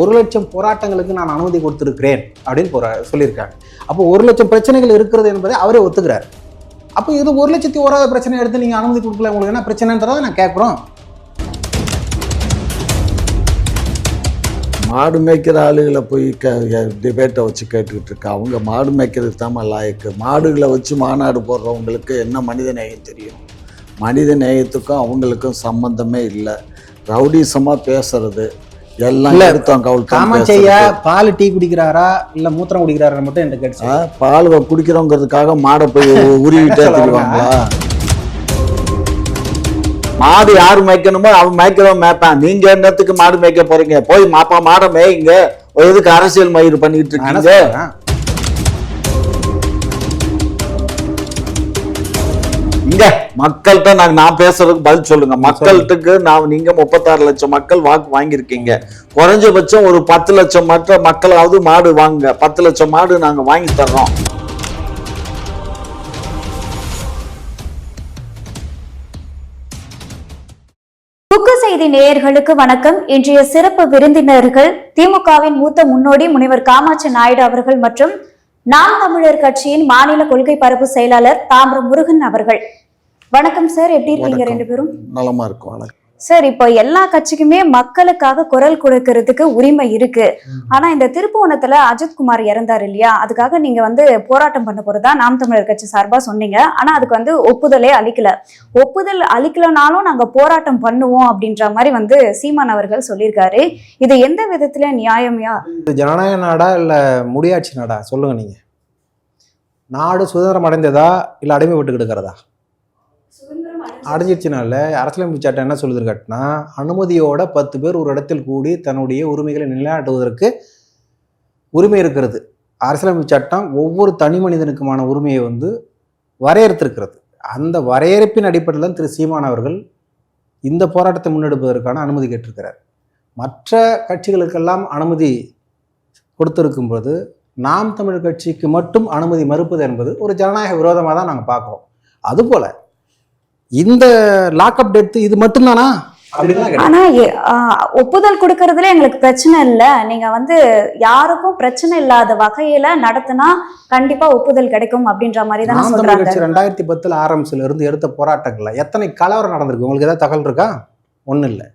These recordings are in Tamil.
ஒரு லட்சம் போராட்டங்களுக்கு நான் அனுமதி கொடுத்துருக்கிறேன் அப்படின்னு போற சொல்லியிருக்காங்க. அப்போ ஒரு லட்சம் பிரச்சனைகள் இருக்கிறது என்பதை அவரே ஒத்துக்கிறார். அப்போ இது ஒரு லட்சத்தி ஓராத பிரச்சனை எடுத்து நீங்கள் அனுமதி கொடுக்கல உங்களுக்கு என்ன பிரச்சனைன்றதை நான் கேட்குறோம். மாடு மேய்க்கிற ஆளுகளை போய் க டிபேட்டை வச்சு கேட்டுக்கிட்டு இருக்கா. அவங்க மாடு மேய்க்கிறதுக்கு தான் லாயக்கு. மாடுகளை வச்சு மாநாடு போடுறவங்களுக்கு என்ன மனித நேயம் தெரியும்? மனித நேயத்துக்கும் அவங்களுக்கும் சம்மந்தமே இல்லை. ரவுடிசமாக பேசுறது எல்லாம் எடுத்தோம் காமச்சையா பேசுறது. பால் டீ குடிக்கிறாரா இல்லை மூத்திரம் குடிக்கிறாரா மட்டும் என்கிட்ட கேட்டு ஆ, பால் குடிக்கிறோங்கிறதுக்காக மாடை போய் உருவிட்டே சொல்ல தெரிவாங்களா? மாடு யார் மேய்க்கணுமோ அவன் மேய்க்கிறவன் மேய்ப்பான். நீங்க என்னத்துக்கு மாடு மேய்க்க போறீங்க? போய் மாப்பா மாடை மேய்ங்க. எதுக்கு அரசியல் மயிர் பண்ணிட்டு இருக்கீங்க? இங்க. மக்கள்கிட்ட நாங்க நான் பேசுறதுக்கு பதில் சொல்லுங்க. மக்கள்கிட்ட நான் நீங்க முப்பத்தாறு லட்சம் மக்கள் வாக்கு வாங்கியிருக்கீங்க. குறைஞ்சபட்சம் ஒரு பத்து லட்சம் மற்ற மக்களாவது மாடு வாங்குங்க. பத்து லட்சம் மாடு நாங்க வாங்கி தர்றோம். குக்கு செய்தி நேயர்களுக்கு வணக்கம். இன்றைய சிறப்பு விருந்தினர்கள் திமுகவின் மூத்த முன்னோடி முனைவர் காமாட்சி நாயுடு அவர்கள் மற்றும் நாம் தமிழர் கட்சியின் மாநில கொள்கை பரப்பு செயலாளர் தாமிரம் முருகன் அவர்கள். வணக்கம் சார் எப்படி இருக்கீங்க. ரெண்டு பேரும்? நலமா இருக்கும். சார் இப்போ எல்லா கட்சிக்குமே மக்களுக்காக குரல் கொடுக்கறதுக்கு உரிமை இருக்கு. ஆனா இந்த திருப்புவனத்துல அஜித்குமார் இறந்தார் இல்லையா? அதுக்காக நீங்க வந்து போராட்டம் பண்ண போறதா நாம் தமிழர் கட்சி சார்பா சொன்னீங்க. ஆனா அதுக்கு வந்து ஒப்புதலே அளிக்கல. ஒப்புதல் அளிக்கலனாலும் நாங்க போராட்டம் பண்ணுவோம் அப்படின்ற மாதிரி வந்து சீமான் அவர்கள் சொல்லியிருக்காரு. இது எந்த விதத்துல நியாயமையா? ஜனநாயக நாடா இல்லை முடியாட்சி நாடா? சொல்லுங்க நீங்க. நாடு சுதந்திரம் அடைந்ததா இல்லை அடிமைப்பட்டு கிடக்கிறதா அடைஞ்சிருச்சுனால அரசியலமைப்பு சட்டம் என்ன சொல்லுது கேட்டினா அனுமதியோட பத்து பேர் ஒரு இடத்தில் கூடி தன்னுடைய உரிமைகளை நிலைநாட்டுவதற்கு உரிமை இருக்கிறது. அரசியலமைப்பு சட்டம் ஒவ்வொரு தனி மனிதனுக்குமான உரிமையை வந்து வரையறுத்திருக்கிறது. அந்த வரையறுப்பின் அடிப்படையில் தான் திரு சீமான் அவர்கள் இந்த போராட்டத்தை முன்னெடுப்பதற்கான அனுமதி கேட்டிருக்கிறார். மற்ற கட்சிகளுக்கெல்லாம் அனுமதி கொடுத்திருக்கும் போது நாம் தமிழ் கட்சிக்கு மட்டும் அனுமதி மறுப்பது என்பது ஒரு ஜனநாயக விரோதமாக தான் நாங்கள் பார்க்குறோம். அதுபோல் இந்த லாக்அப் டெத்து இது மட்டும்தானா. ஆனா ஒப்புதல் கொடுக்கறதுல எங்களுக்கு பிரச்சனை இல்ல. நீங்க வந்து யாருக்கும் பிரச்சனை இல்லாத வகையில நடத்தினா கண்டிப்பா ஒப்புதல் கிடைக்கும் அப்படின்ற மாதிரி தானே சொல்றாங்க. ரெண்டாயிரத்தி பத்தில் ஆரம்பிச்சுல இருந்து எடுத்த போராட்டங்கள்ல எத்தனை கலவரம் நடந்திருக்கு? உங்களுக்கு ஏதாவது தகவல் இருக்கா? ஒன்றும் இல்லை.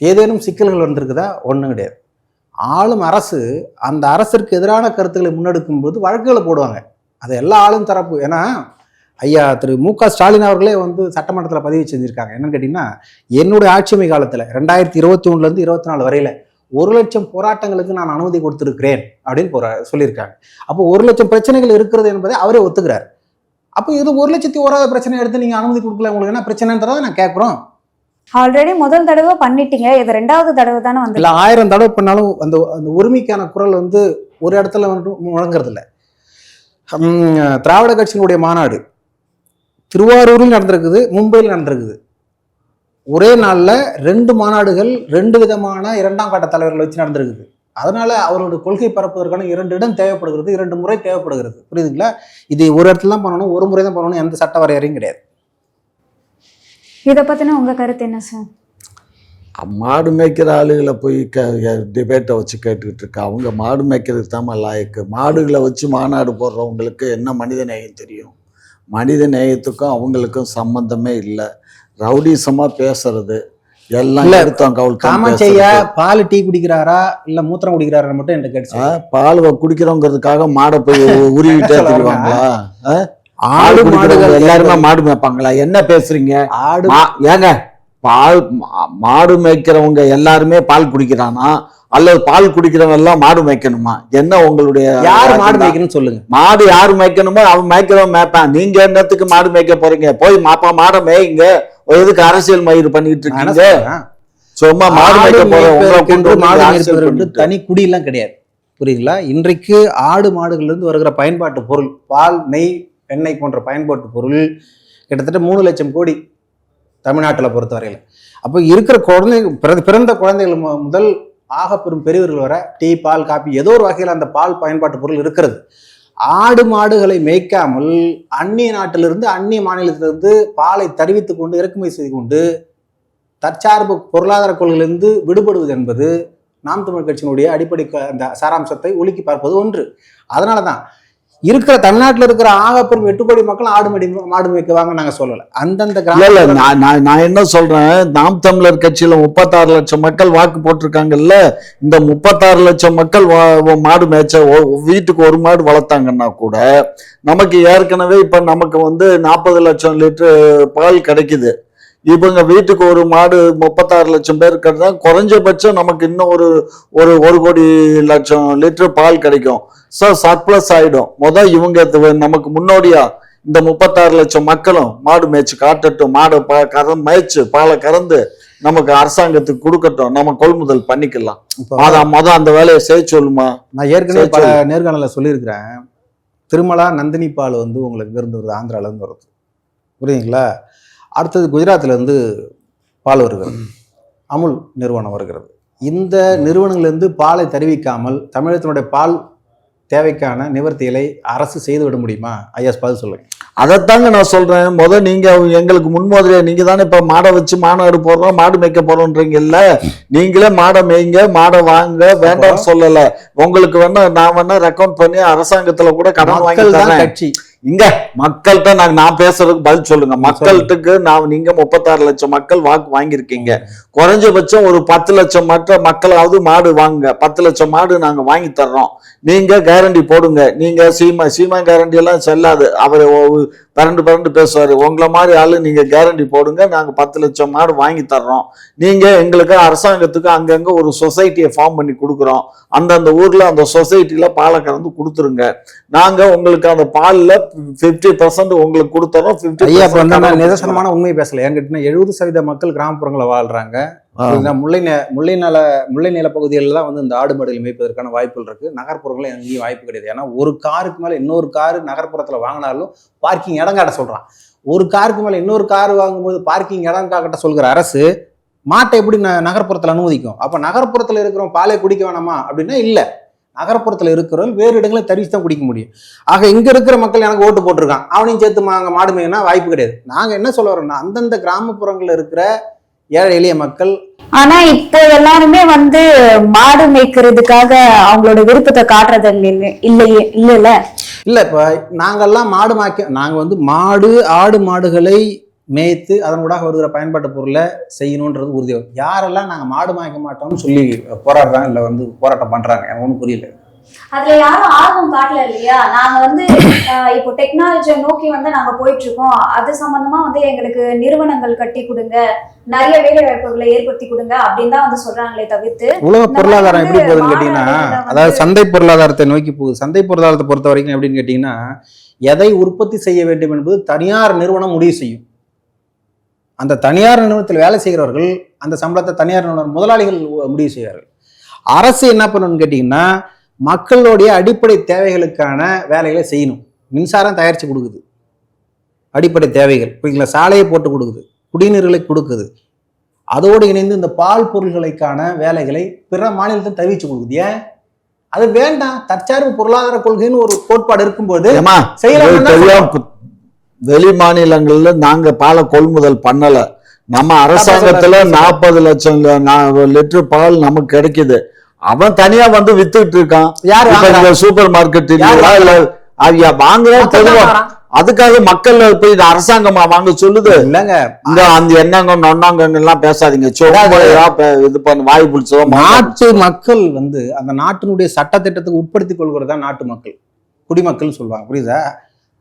ஏதேனும் சிக்கல்கள் வந்திருக்குதா? ஒன்றும் கிடையாது. ஆளும் அரசு அந்த அரசிற்கு எதிரான கருத்துக்களை முன்னெடுக்கும் போது வழக்குகளை போடுவாங்க. அது எல்லா ஆளும் தரப்பு ஏன்னா ஐயா திரு மு க. ஸ்டாலின் அவர்களே வந்து சட்டமன்றத்தில் பதிவு செஞ்சுருக்காங்க. என்னன்னு கேட்டிங்கன்னா என்னுடைய ஆட்சிமை காலத்தில் ரெண்டாயிரத்தி இருபத்தி ஒன்றுலேருந்து இருபத்தி நாலு வரையில் ஒரு லட்சம் போராட்டங்களுக்கு நான் அனுமதி கொடுத்திருக்கிறேன் அப்படின்னு போற சொல்லியிருக்காங்க. அப்போ ஒரு லட்சம் பிரச்சனைகள் இருக்கிறது என்பதை அவரே ஒத்துக்கிறார். அப்போ இது ஒரு லட்சத்தி ஓராத பிரச்சனை எடுத்து நீங்கள் அனுமதி கொடுக்கல உங்களுக்கு என்ன பிரச்சனைன்றதை நான் கேட்குறோம். ஆல்ரெடி முதல் தடவை பண்ணிட்டீங்க. இது ரெண்டாவது தடவை தானே வந்து இல்லை ஆயிரம் தடவை பண்ணாலும் அந்த அந்த உரிமைக்கான குரல் வந்து ஒரு இடத்துல வந்து முழங்குறதில்ல. திராவிட கட்சியினுடைய மாநாடு திருவாரூரில் நடந்திருக்குது மும்பையில் நடந்திருக்குது. ஒரே நாளில் ரெண்டு மாநாடுகள் ரெண்டு விதமான இரண்டாம் கட்ட தலைவர்களை வச்சு நடந்திருக்குது. அதனால அவர்களுடைய கொள்கை பரப்புவதற்கான இரண்டு இடம் தேவைப்படுகிறது இரண்டு முறை தேவைப்படுகிறது. புரியுதுங்களா? இது ஒரு இடத்துல தான் பண்ணணும் ஒரு முறை தான் பண்ணணும் எந்த சட்ட வரையறையும் கிடையாது. இத பத்தின உங்க கருத்து என்ன சார்? மாடு மேய்க்கிற ஆளுகளை போய் க டிபேட்டை வச்சு கேட்டுக்கிட்டு இருக்கா. அவங்க மாடு மேய்க்கிறதுக்கு தான் லாயக்கு. மாடுகளை வச்சு மாநாடு போடுறவங்களுக்கு என்ன மனித நேயம் தெரியும்? மனித நேயத்துக்கும் அவங்களுக்கும் சம்பந்தமே இல்லை. ரவுடிசமாக பேசுறது. எல்லாம் எடுத்தோம் காமச்சையா பேசுறது. பால் டீ குடிக்கிறாரா இல்ல மூத்திரம் குடிக்கிறாரா மட்டும் என்கிட்ட கேட்டு ஆ, பால் குடிக்கிறோங்கிறதுக்காக மாடை போய் உருவிட்டே சொல்ல தெரிவாங்களா? ஆடு மாடுகள் எல்லாருமே மாடு மேய்ப்பாங்களா? என்ன பேசுறீங்க? ஆடு ஏங்க பால் மாடு மேய்க்கிறவங்க எல்லாருமே பால் குடிக்கிறானா? அல்லது பால் குடிக்கிறவங்க எல்லாம் மாடு மேய்க்கணுமா? என்ன உங்களுடைய யார் மாடு? மேய்க்கணும்னு சொல்லுங்க. மாடு யாரு மேய்க்கணுமோ அவன் மேய்க்கிறவன் மேய்ப்பான். நீங்க என்னத்துக்கு மாடு மேய்க்க போறீங்க? போய் மாப்பா மாடை மேய்ங்க. எதுக்கு அரசியல் மயிர் பண்ணிட்டு இருக்கீங்க? சும்மா மாடு மேய்க்க போற உங்களை மேய்ப்பதற்கு கொண்டு வந்து மாடு அரசியல் மேய்ப்பதற்கு பண்ணிட்டு. தனி குடியெல்லாம் கிடையாது. புரியுதுங்களா? இன்றைக்கு ஆடு மாடுகள்ல இருந்து வருகிற பயன்பாட்டு பொருள் பால் நெய் வெண்ணெய் போன்ற பயன்பாட்டு பொருள் கிட்டத்தட்ட மூணு லட்சம் கோடி தமிழ்நாட்டில் பொறுத்தவரையில். அப்போ இருக்கிற குழந்தை பிற- பிறந்த குழந்தைகள் முதல் ஆக பெரும் பெரியவர்கள் வர டீ பால் காபி ஏதோ ஒரு வகையில் அந்த பால் பயன்பாட்டு பொருள் இருக்கிறது. ஆடு மாடுகளை மேய்க்காமல் அந்நிய நாட்டிலிருந்து அந்நிய மாநிலத்திலிருந்து பாலை தருவித்துக் கொண்டு இறக்குமதி செய்து கொண்டு தற்சார்பு பொருளாதார கொள்கையிலிருந்து விடுபடுவது என்பது நாம் தமிழ் கட்சியினுடைய அடிப்படை அந்த சாராம்சத்தை ஒழுக்கி பார்ப்பது ஒன்று. அதனால தான் இருக்கிற தமிழ்நாட்டில் இருக்கிற ஆகப்பெரும் எட்டு கோடி மக்கள் ஆடு மடி மாடு மேய்க்குவாங்க நாங்கள் சொல்லலை. அந்தந்த இல்ல இல்ல கிராம நான் நான் என்ன சொல்றேன்? நாம் தமிழர் கட்சியில முப்பத்தாறு லட்சம் மக்கள் வாக்கு போட்டிருக்காங்கல்ல இந்த முப்பத்தாறு லட்சம் மக்கள் மாடு மேய்ச்ச வீட்டுக்கு ஒரு மாடு வளர்த்தாங்கன்னா கூட நமக்கு ஏற்கனவே இப்ப நமக்கு வந்து நாற்பது லட்சம் லிட்டர் பால் கிடைக்குது. இவங்க வீட்டுக்கு ஒரு மாடு முப்பத்தாறு லட்சம் பேர் இருக்கிறதா குறைஞ்சபட்சம் நமக்கு இன்னும் ஒரு ஒரு ஒரு கோடி லட்சம் லிட்டர் பால் கிடைக்கும். ஸோ சர்ப்ளஸ் ஆயிடும். முத இவங்க நமக்கு முன்னோடியா இந்த முப்பத்தாறு லட்சம் மக்களும் மாடு மேய்ச்சி காட்டட்டும். மாடை பா கறந்து மேய்ச்சு பாலை கறந்து நமக்கு அரசாங்கத்துக்கு கொடுக்கட்டும். நம்ம கொள்முதல் பண்ணிக்கலாம். அதான் முத அந்த வேலையை செய்ய சொல்லுமா? நான் ஏற்கனவே பல நேர்காணலில் சொல்லியிருக்கிறேன். திருமலா நந்தினி பால் வந்து உங்களுக்கு இருந்து வருது ஆந்திரால இருந்து வருது. புரியுதுங்களா? அடுத்தது குஜராத்ல இருந்து பால் வருகிறது. அமுல் நிறுவனம் வருகிறது. இந்த நிறுவனங்களிலிருந்து பாலை தெரிவிக்காமல் தமிழகத்தினுடைய பால் தேவைக்கான நிவர்த்திகளை அரசு செய்து விட முடியுமா? ஐஎஸ் பதில் சொல்லுங்க. அதைத்தாங்க நான் சொல்றேன். முத நீங்க எங்களுக்கு முன்மாதிரியா நீங்க தானே இப்ப மாடை வச்சு மாநாடு போடுறோம் மாடு மேய்க்க போறோன்றீங்கல்ல நீங்களே மாடை மேய்ங்க மாடை வாங்க வேண்டாம்னு சொல்லல. உங்களுக்கு வேணா நான் வேணா ரெக்கமெண்ட் பண்ணி அரசாங்கத்துல கூட கடன் வாங்கி கட்சி. இங்க மக்கள்கிட்ட நாங்க நான் பேசுறதுக்கு பதில் சொல்லுங்க. மக்கள்கிட்ட நான் நீங்க முப்பத்தாறு லட்சம் மக்கள் வாக்கு வாங்கியிருக்கீங்க. குறைஞ்சபட்சம் ஒரு பத்து லட்சம் மற்ற மக்களாவது மாடு வாங்குங்க. பத்து லட்சம் மாடு நாங்க வாங்கி தர்றோம். நீங்க கேரண்டி போடுங்க. நீங்க சீமா சீமா கேரண்டி எல்லாம் செல்லாது. அவர் பரண்டு பரண்டு பேசுவாரு. உங்களை மாதிரி ஆளு நீங்க கேரண்டி போடுங்க. நாங்க பத்து லட்சம் மாடு வாங்கி தர்றோம். நீங்க எங்களுக்கு அரசாங்கத்துக்கு அங்கங்க ஒரு சொசைட்டியை ஃபார்ம் பண்ணி கொடுக்குறோம். அந்தந்த ஊர்ல அந்த சொசைட்டில பாலை கறந்து கொடுத்துருங்க. நாங்க உங்களுக்கு அந்த பால்ல பிப்டி பர்சன்ட் உங்களுக்கு ஐயா இப்ப வந்து நான் பிப்டி நிதர்சனமான உண்மை பேசல. என்கிட்ட எழுபது சதவீத மக்கள் கிராமப்புறங்களில் வாழ்றாங்க? முல்லை நெ- முல்லை நில முல்லை நில பகுதிகளில் தான் வந்து இந்த ஆடு மாடுகள் மேய்ப்பதற்கான வாய்ப்புகள் இருக்கு. நகர்ப்புறங்களில் எங்கேயும் வாய்ப்பு கிடையாது. ஏன்னா ஒரு காருக்கு மேல இன்னொரு காரு நகர்ப்புறத்துல வாங்கினாலும் பார்க்கிங் இடம் காட்ட சொல்றான். ஒரு காருக்கு மேல இன்னொரு கார் வாங்கும்போது பார்க்கிங் இடம் காட்ட சொல்கிற அரசு மாட்டை எப்படி நகர்ப்புறத்துல அனுமதிக்கும்? அப்ப நகர்ப்புறத்துல இருக்கிறவன் பாலை குடிக்க வேணாமா? அப்படின்னா இல்ல. நகர்ப்புறத்துல இருக்கிறவன் வேறு இடங்களை தெரிவித்து தான் குடிக்க முடியும். ஆக இங்க இருக்கிற மக்கள் எனக்கு ஓட்டு போட்டிருக்கான் அவனையும் சேர்த்து அங்க மாடு மேய்னா வாய்ப்பு கிடையாது. நாங்க என்ன சொல்ல வரோம்னா அந்தந்த கிராமப்புறங்கள்ல இருக்கிற ஏழை எளிய மக்கள் ஆனா இப்போ எல்லாருமே வந்து மாடு மேய்க்கிறதுக்காக அவங்களோட விருப்பத்தை காட்டுறது இல்ல- இல்லையே இல்லைல்ல? இல்ல இப்ப நாங்கெல்லாம் மாடு மாய்க்க நாங்க வந்து மாடு ஆடு மாடுகளை மேய்த்து அதனூடாக வருகிற பயன்பாட்டு பொருளை செய்யணுன்றது உறுதி. யாரெல்லாம் நாங்க மாடு மாய்க்க மாட்டோம்னு சொல்லி போராடுறாங்க இல்ல வந்து போராட்டம் பண்றாங்க எனக்கு ஒன்றும் புரியல. அதுல யாரும் ஆர்வம் காட்டல இல்லையா? நாங்க வந்து இப்போ டெக்னாலஜியை நோக்கி வந்து நாங்க போயிட்டு இருக்கோம் அது சம்பந்தமா வந்து எங்களுக்கு நிறுவனங்கள் கட்டி கொடுங்க நிறைய வேலை வாய்ப்புகளை ஏற்படுத்தி கொடுங்க அப்படின்னு தான் வந்து சொல்றாங்களே தவிர்த்து. உலக பொருளாதாரம் எப்படி போகுதுன்னு கேட்டீங்கன்னா அதாவது சந்தை பொருளாதாரத்தை நோக்கி போகுது. சந்தை பொருளாதாரத்தை பொறுத்த வரைக்கும் எப்படின்னு கேட்டீங்கன்னா எதை உற்பத்தி செய்ய வேண்டும் என்பது தனியார் நிறுவனம் முடிவு செய்யும். அந்த தனியார் நிறுவனத்தில் வேலை செய்கிறவர்கள் அந்த சம்பளத்தை தனியார் நிறுவனம் முதலாளிகள் முடிவு செய்வார்கள். அரசு என்ன பண்ணணும்னு கேட்டிங்கன்னா மக்களுடைய அடிப்படை தேவைகளுக்கான வேலைகளை செய்யணும். மின்சாரம் தயாரித்து கொடுக்குது. அடிப்படை தேவைகள். புரியுங்களா சாலையை போட்டு கொடுக்குது. குடிநீர்களை கொடுக்குது. அதோடு இணைந்து இந்த பால் பொருள்களுக்கான வேலைகளை பிற மாநிலத்தில் தெரிவிச்சு கொடுக்குது. ஏன்? அது வேண்டாம். தற்சார்பு பொருளாதார கொள்கைன்னு ஒரு கோட்பாடு இருக்கும்போது ஏமா செய்யலாம் தான் தெரியும் வெளி மாநிலங்கள்ல நாங்க பாலை கொள்முதல் பண்ணல. நம்ம அரசாங்கத்துல. நாற்பது லட்சம் லிட்டர் பால் நமக்கு கிடைக்குது. அவன் தனியா வந்து வித்துட்டு இருக்கான். சூப்பர் மார்க்கெட் இல்லையா இல்ல அவங்க வாங்குறோம் வாங்குறான். அதுக்காக மக்கள் போய் இது அரசாங்கமா வாங்க சொல்லுது. இல்லைங்க. இந்த அந்த எண்ணங்க நொண்ணாங்க எல்லாம் பேசாதீங்க இது பண்ண வாய் பிடிச்சதோ நாட்டு மக்கள் வந்து அந்த நாட்டினுடைய சட்டத்திட்டத்துக்கு உட்படுத்திக் கொள்கிறது தான் நாட்டு மக்கள். குடிமக்கள் சொல்லுவாங்க. புரியுதா?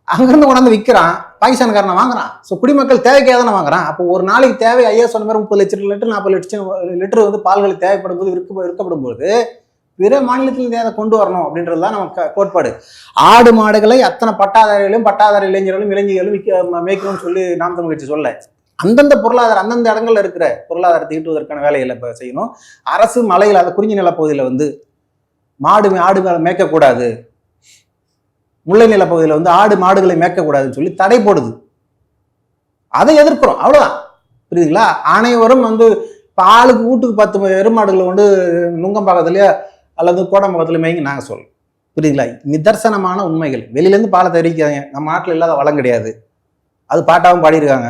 அங்கிருந்து கொண்டாந்து விற்கிறான் பாகிஸ்தான்காரனை வாங்குறான். ஸோ குடிமக்கள் தேவைக்காக தானே வாங்குறான். அப்போ ஒரு நாளைக்கு தேவை ஐயா சொன்ன மாதிரி முப்பது லட்சம் லிட்டர் நாற்பது லட்சம் லிட்டர் வந்து பால்கள் தேவைப்படும் போது விற்க விற்கப்படும் போது பிற மாநிலத்திலிருந்து அதை கொண்டு வரணும் அப்படின்றது தான் நம்ம கோட்பாடு. ஆடு மாடுகளை அத்தனை பட்டாதாரிகளையும் பட்டாதார இளைஞர்களும் இளைஞர்களும் விற்க மேய்க்கணும்னு சொல்லி நாம் தமிழ் கட்சி சொல்ல அந்தந்த பொருளாதாரம் அந்தந்த இடங்கள்ல இருக்கிற பொருளாதாரத்தை ஈட்டுவதற்கான வேலைகளை இப்போ செய்யணும். அரசு மலையில் அந்த குறிஞ்சி நிலப்பகுதியில் வந்து மாடு மே- ஆடு மேலே மேய்க்கக்கூடாது. முல்லை நிலப்பகுதியில் வந்து ஆடு மாடுகளை மேய்க்கக்கூடாதுன்னு சொல்லி தடை போடுது. அதை எதிர்க்கிறோம். அவ்வளோதான் புரியுதுங்களா? அனைவரும் வந்து இப்போ ஆளுக்கு வீட்டுக்கு பத்து எருமாடுகளை கொண்டு நுங்கம்பாக்கத்துலேயோ அல்லது கோடம்பாக்கத்துல மேய்ங்க நாங்கள் சொல்றோம் புரியுதுங்களா? நிதர்சனமான உண்மைகள். வெளியிலேருந்து பாலை தெரிவிக்காதீங்க நம்ம நாட்டில் இல்லாத வளம் கிடையாது. அது பாட்டாகவும் பாடியிருக்காங்க.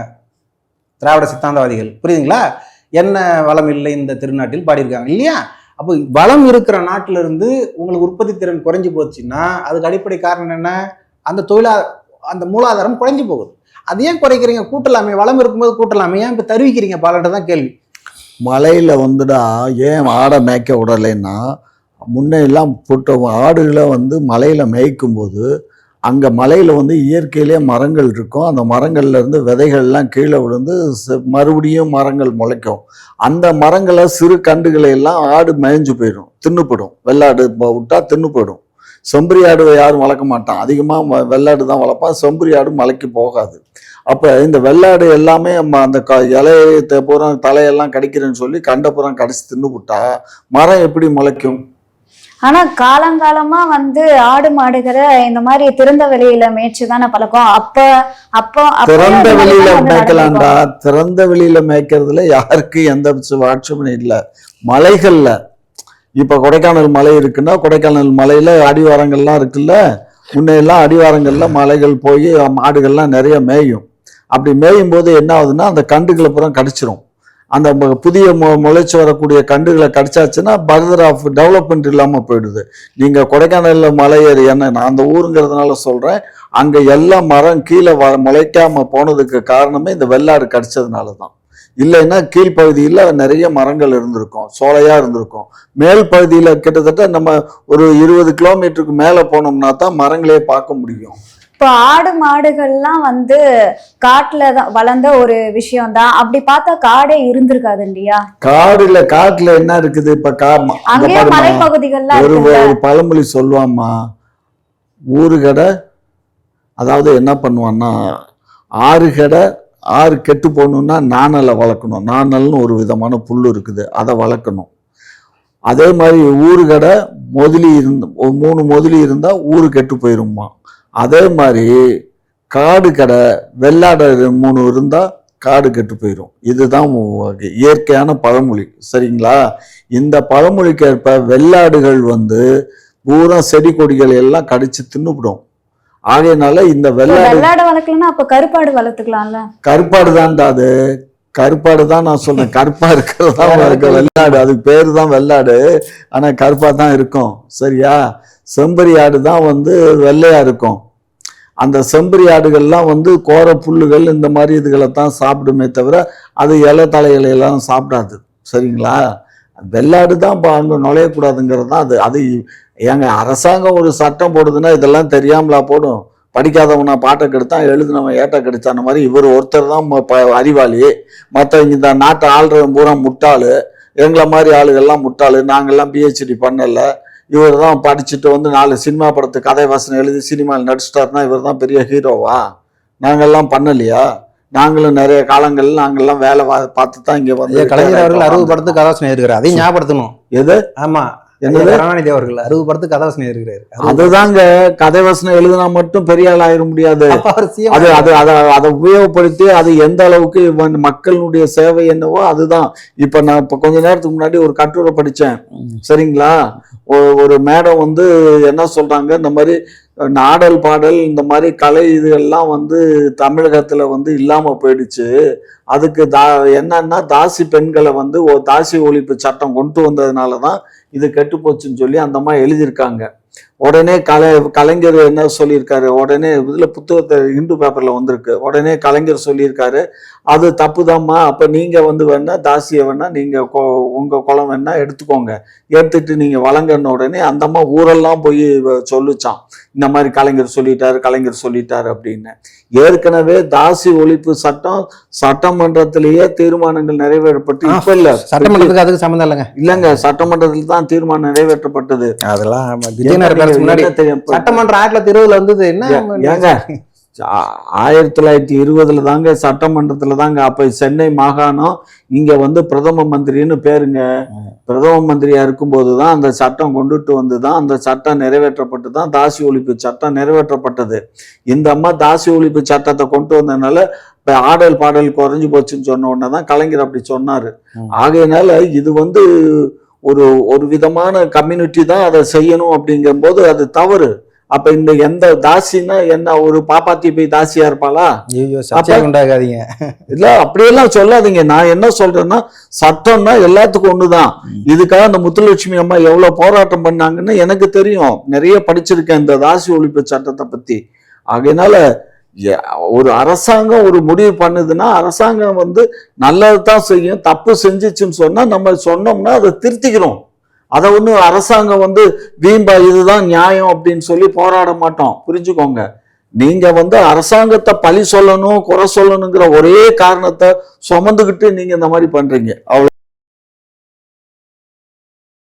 திராவிட சித்தாந்தவாதிகள். புரியுதுங்களா? என்ன வளம் இல்லை இந்த திருநாட்டில் பாடியிருக்காங்க. இல்லையா? அப்போ வளம் இருக்கிற நாட்டிலிருந்து உங்களுக்கு உற்பத்தி திறன் குறைஞ்சி போச்சுன்னா அதுக்கு அடிப்படை காரணம் என்ன? அந்த தொழிலா அந்த மூலாதாரம் குறைஞ்சி போகுது. அது ஏன் குறைக்கிறீங்க? கூட்டலாமே வளம் இருக்கும்போது கூட்டலாமே. ஏன் இப்போ தருவிக்கிறீங்க? பாலன்ட்டு தான் கேள்வி. மலையில் வந்துடா ஏன் ஆடை மேய்க்க விடலைன்னா முன்னெல்லாம் போட்ட ஆடுகளை வந்து மலையில் மேய்க்கும் போது அங்கே மலையில் வந்து இயற்கையிலே மரங்கள் இருக்கும். அந்த மரங்கள்லேருந்து விதைகள்லாம் கீழே விழுந்து மறுபடியும் மரங்கள் முளைக்கும். அந்த மரங்களை சிறு கண்டுகளை எல்லாம் ஆடு மேய்ஞ்சு போயிடும் தின்னுப்படும் வெள்ளாடு விட்டால் விட்டா தின்னு போயிடும் செம்பரி ஆடு யாரும் வளர்க்க மாட்டான். அதிகமாக வெள்ளாடு தான் வளர்ப்பான். செம்பரி ஆடு மலைக்கு போகாது. அப்போ இந்த வெள்ளாடு எல்லாமே அந்த க இலையத்தை பூரா தலையெல்லாம் கடிக்கிறேன்னு சொல்லி கண்டபுறம் கடிச்சு தின்னுபுட்டா மரம் எப்படி முளைக்கும்? ஆனா காலங்காலமா வந்து ஆடு மாடுகளை இந்த மாதிரி திறந்த வெளியில மேய்ச்சி தானே பழக்கம். அப்ப அப்போ திறந்த வெளியில மேய்க்கலாம்டா. திறந்த வெளியில மேய்க்கிறதுல யாருக்கு எந்த ஆட்சேபனையும் இல்லை. மலைகள்ல. இப்ப கொடைக்கானல் மலை இருக்குன்னா கொடைக்கானல் மலையில அடிவாரங்கள்லாம் இருக்குல்ல? முன்னையெல்லாம் அடிவாரங்கள்ல மலைகள் போய் மாடுகள்லாம் நிறைய மேயும். அப்படி மேயும் போது என்ன ஆகுதுன்னா அந்த கண்டுகளை புறம் கடிச்சிரும். அந்த புதிய மு முளைச்சு வரக்கூடிய கண்டுகளை கடிச்சாச்சுன்னா பர்தர் ஆஃப் டெவலப்மெண்ட் இல்லாமல் போயிடுது. நீங்கள் கொடைக்கானலில் மலை ஏறி என்ன நான் அந்த ஊருங்கிறதுனால சொல்கிறேன் அங்கே எல்லா மரம் கீழே வ முளைக்காமல் போனதுக்கு காரணமே இந்த வெள்ளாடு கடிச்சதுனால தான் இல்லைன்னா கீழ்ப்பகுதியில் நிறைய மரங்கள் இருந்திருக்கும் சோலையாக இருந்திருக்கும். மேல் பகுதியில் கிட்டத்தட்ட நம்ம ஒரு இருபது கிலோமீட்டருக்கு மேலே போனோம்னா தான் மரங்களே பார்க்க முடியும். இப்போ ஆடு மாடுகள்லாம் வந்து காட்டுல தான் வளர்ந்த ஒரு விஷயம் தான் அப்படி பார்த்தா காடே இருந்திருக்காது இல்லையா காடுல காட்டுல என்ன இருக்குது? இப்ப அங்கேயே. மலைப்பகுதிகள்லாம் ஒரு இருக்குல்ல? ஒரு பழமொழி சொல்லுவாம்மா. ஊரு கடை அதாவது என்ன பண்ணுவான்னா ஆறு கடை ஆறு கெட்டு போகணுன்னா நாணலை வளர்க்கணும். நாணல்னு ஒரு விதமான புல் இருக்குது. அதை வளர்க்கணும். அதே மாதிரி ஊரு கடை முதலி இருந்து ஒரு மூணு முதலி இருந்தால் ஊரு கெட்டு போயிருமா அதே மாதிரி காடு கடை வெள்ளாடை மூணு இருந்தால் காடு கெட்டு போயிடும் இதுதான் இயற்கையான பழமொழி. சரிங்களா? இந்த பழமொழிக்கு ஏற்ப வெள்ளாடுகள் வந்து பூரா செடி கொடிகள் எல்லாம் கடிச்சு தின்னுபிடும். ஆகையினால இந்த வெள்ளாடு வெள்ளாடு வளர்க்கலன்னா அப்ப கருப்பாடு வளர்த்துக்கலாம்ல? கருப்பாடு தான்டா அது. கருப்பாடு தான் நான் சொல்றேன். கருப்பா இருக்கிறது தான் இருக்கு வெள்ளாடு. அதுக்கு பேர் தான் வெள்ளாடு. ஆனால் கருப்பா தான் இருக்கும். சரியா? செம்பரி ஆடு தான் வந்து வெள்ளையா இருக்கும். அந்த செம்பரி ஆடுகள்லாம் வந்து கோர புல்லுகள் இந்த மாதிரி இதுகளை தான் சாப்பிடுமே தவிர அது இலை தலைகளெல்லாம் சாப்பிடாது. சரிங்களா? வெள்ளாடு தான் இப்போ அங்கே நுழையக்கூடாதுங்கிறது தான் அது. அது ஏங்க அரசாங்கம் ஒரு சட்டம் போடுதுன்னா இதெல்லாம் தெரியாமலா போடும்? படிக்காதவனா பாட்டை கெடுத்தான் எழுதினவன் ஏட்டை கெடுத்தான மாதிரி இவர் ஒருத்தர் தான் அறிவாளி. மற்றவங்க இந்த நாட்டை ஆள்றவன் பூரா முட்டாளு. எங்களை மாதிரி ஆளுகள்லாம் முட்டாளு. நாங்கெல்லாம் பிஹெச்டி பண்ணல. இவர் தான் படிச்சுட்டு வந்து நாலு சினிமா படத்து கதை வசனம் எழுதி சினிமாவில் நடிச்சிட்டாருன்னா இவர் தான் பெரிய ஹீரோவா? நாங்கெல்லாம் பண்ணலையா? நாங்களும் நிறைய காலங்களில் நாங்கெல்லாம் வேலை வா- பார்த்து தான் இங்கே வந்து கலைஞர் அவர்கள் அறுபது படத்துக்கு கதாசனம் இருக்கிறார் அதையும் ஞாபகப்படுத்தணும். எது? ஆமா. என்னது? ஐயா, கருணாநிதி அவர்கள் அறுபது படத்துக்கு கதாசனம் இருக்கிறாரு அதுதாங்க கதை வசனம் எழுதினா மட்டும் பெரிய ஆள் ஆயிட முடியாது. அது அது அதை அதை உபயோகப்படுத்தி அது எந்த அளவுக்கு மக்களுடைய சேவை என்னவோ அதுதான். இப்ப நான் இப்ப கொஞ்ச நேரத்துக்கு முன்னாடி ஒரு கட்டுரை படிச்சேன். சரிங்களா? ஒரு மேடம் வந்து என்ன சொல்றாங்க? இந்த மாதிரி நாடல் பாடல் இந்த மாதிரி கலை இதுகள்லாம் வந்து தமிழகத்துல வந்து இல்லாம போயிடுச்சு. அதுக்கு தா என்னன்னா தாசி பெண்களை வந்து தாசி ஒழிப்பு சட்டம் கொண்டு வந்ததுனால தான் இது கெட்டு போச்சுன்னு சொல்லி அந்த அம்மா எழுதியிருக்காங்க. உடனே கலை கலைஞர் என்ன சொல்லியிருக்காரு? உடனே இதுல புத்தகத்தை இந்து பேப்பர்ல வந்திருக்கு. உடனே கலைஞர் சொல்லியிருக்காரு அது தப்புதாம்மா. அப்ப நீங்க வந்து வேணா தாசியை வேணா நீங்க கொ- உங்க குளம் வேணா எடுத்துக்கோங்க. எடுத்துட்டு நீங்க வழங்கன உடனே அந்த அம்மா ஊரெல்லாம் போய் சொல்லுச்சான் இந்த மாதிரி கலைஞர் சொல்லிட்டாரு கலைஞர் சொல்லிட்டாரு அப்படின்னு. ஏற்கனவே தாசி ஒழிப்பு சட்டம் சட்டமன்றத்திலேயே தீர்மானங்கள் நிறைவேற்றப்பட்டு இப்ப இல்ல. சட்டமன்றத்துக்கு அதுக்கு சம்மந்தம் இல்லைங்க. இல்லங்க சட்டமன்றத்தில் தான் தீர்மானம் நிறைவேற்றப்பட்டது. அதெல்லாம் முன்னாடி? சட்டமன்றம் ஆயிரத்தி தொள்ளாயிரத்தி இருபதுல வந்தது என்ன? ஆயிரத்தி தொள்ளாயிரத்தி இருபதுல தாங்க சட்டமன்றத்துல தாங்க. அப்ப சென்னை மாகாணம் இங்க வந்து பிரதம மந்திரின்னு பேருங்க. பிரதம மந்திரியா இருக்கும்போது தான் அந்த சட்டம் கொண்டுட்டு வந்து தான் அந்த சட்டம் நிறைவேற்றப்பட்டு தான் தாசி ஒழிப்பு சட்டம் நிறைவேற்றப்பட்டது. இந்த அம்மா தாசி ஒழிப்பு சட்டத்தை கொண்டு வந்ததுனால இப்ப ஆடல் பாடல் குறைஞ்சு போச்சுன்னு சொன்ன உடனே தான் கலைஞர் அப்படி சொன்னாரு. ஆகையினால இது வந்து ஒரு ஒரு விதமான கம்யூனிட்டி தான் அதை செய்யணும் அப்படிங்கும்போது அது தவறு. அப்ப இந்த எந்த தாசின்னா என்ன ஒரு பாப்பாத்தி போய் தாசியா இருப்பாளா? உண்டாகாதீங்க இல்ல அப்படியெல்லாம் சொல்லாதீங்க. நான் என்ன சொல்றேன்னா சட்டம்னா எல்லாத்துக்கும் ஒண்ணுதான். இதுக்காக அந்த முத்துலட்சுமி அம்மா எவ்வளவு போராட்டம் பண்ணாங்கன்னு எனக்கு தெரியும். நிறைய படிச்சிருக்கேன் இந்த தாசி ஒழிப்பு சட்டத்தை பத்தி. ஆகையினால ஒரு அரசாங்கம் ஒரு முடிவு பண்ணுதுன்னா அரசாங்கம் வந்து நல்லது தான் செய்யும் தப்பு செஞ்சிச்சுன்னு சொன்னால் நம்ம சொன்னோம்னா அதை திருத்திக்கிறோம். அதை ஒன்றும் அரசாங்கம் வந்து வீம்பா இதுதான் நியாயம் அப்படின்னு சொல்லி போராட மாட்டோம். புரிஞ்சுக்கோங்க. நீங்கள் வந்து அரசாங்கத்தை பழி சொல்லணும் குறை சொல்லணுங்கிற ஒரே காரணத்தை சுமந்துக்கிட்டு நீங்கள் இந்த மாதிரி பண்ணுறீங்க அவ்வளோ